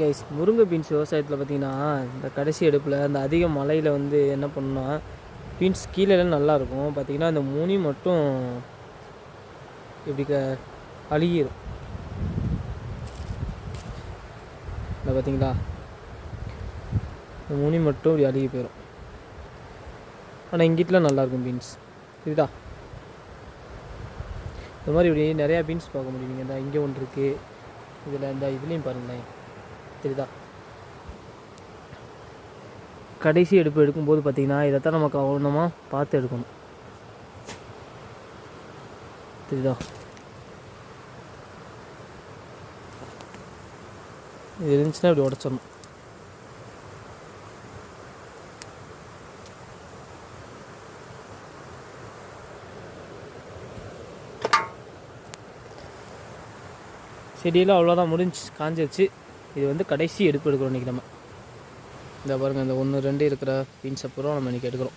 Guys முருங்கை beans விவசாயத்தில் பார்த்தீங்கன்னா இந்த கடைசி எடுப்பில் அந்த அதிக மழையில் வந்து என்ன பண்ணுன்னா பீன்ஸ் கீழேலாம் நல்லாயிருக்கும் பார்த்தீங்கன்னா இந்த முனி மட்டும் இப்படி க அழுகிரும். இல்லை பார்த்தீங்களா இந்த முனி மட்டும் இப்படி அழுகி போயிடும் ஆனால் இங்கிட்டலாம் நல்லாயிருக்கும் பீன்ஸ் இதுதா இந்த மாதிரி இப்படி நிறையா பீன்ஸ் பார்க்க முடியும். நீங்கள் இந்த இங்கே ஒன்று இருக்குது இதில் இந்த இதுலேயும் பாருங்களேன். தெரியுதா? கடைசி எடுப்பு எடுக்கும்போது பார்த்தீங்கன்னா இதைத்தான் நம்ம கவனமாக பார்த்து எடுக்கணும். தெரியுதா? இது இருந்துச்சுன்னா இப்படி உடச்சிடணும். செடியெல்லாம் அவ்வளோதான் முடிஞ்சு காஞ்சிருச்சு. இது வந்து கடைசி எடுப்பு எடுக்கிறோம் இன்றைக்கி நம்ம. இந்த பாருங்கள் இந்த ஒன்று ரெண்டு இருக்கிற பீன்ஸ் அப்புறம் நம்ம இன்றைக்கி எடுக்கிறோம்.